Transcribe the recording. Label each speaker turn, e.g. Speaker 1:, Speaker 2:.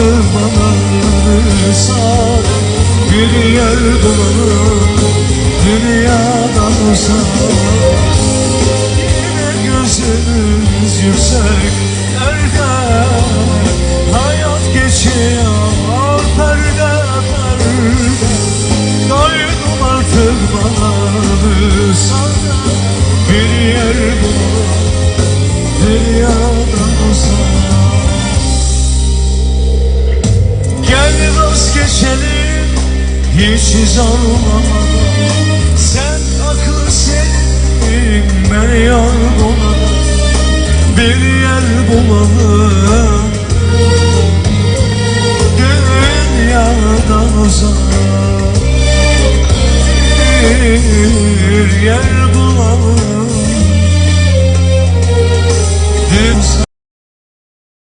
Speaker 1: Sarı bana yanı sar Gülüyor dolanır Dünyadan uzak Yine gözümüz yüksek Nerede Hayat geçiyor. Perde perde Doydum artık bana Sarı bir yer bulan Dünyadan uzak dilsiz ağlama Sen akıl senin ben yar dolanım Bir yer bulalım. Dünyadan uzak Bir yer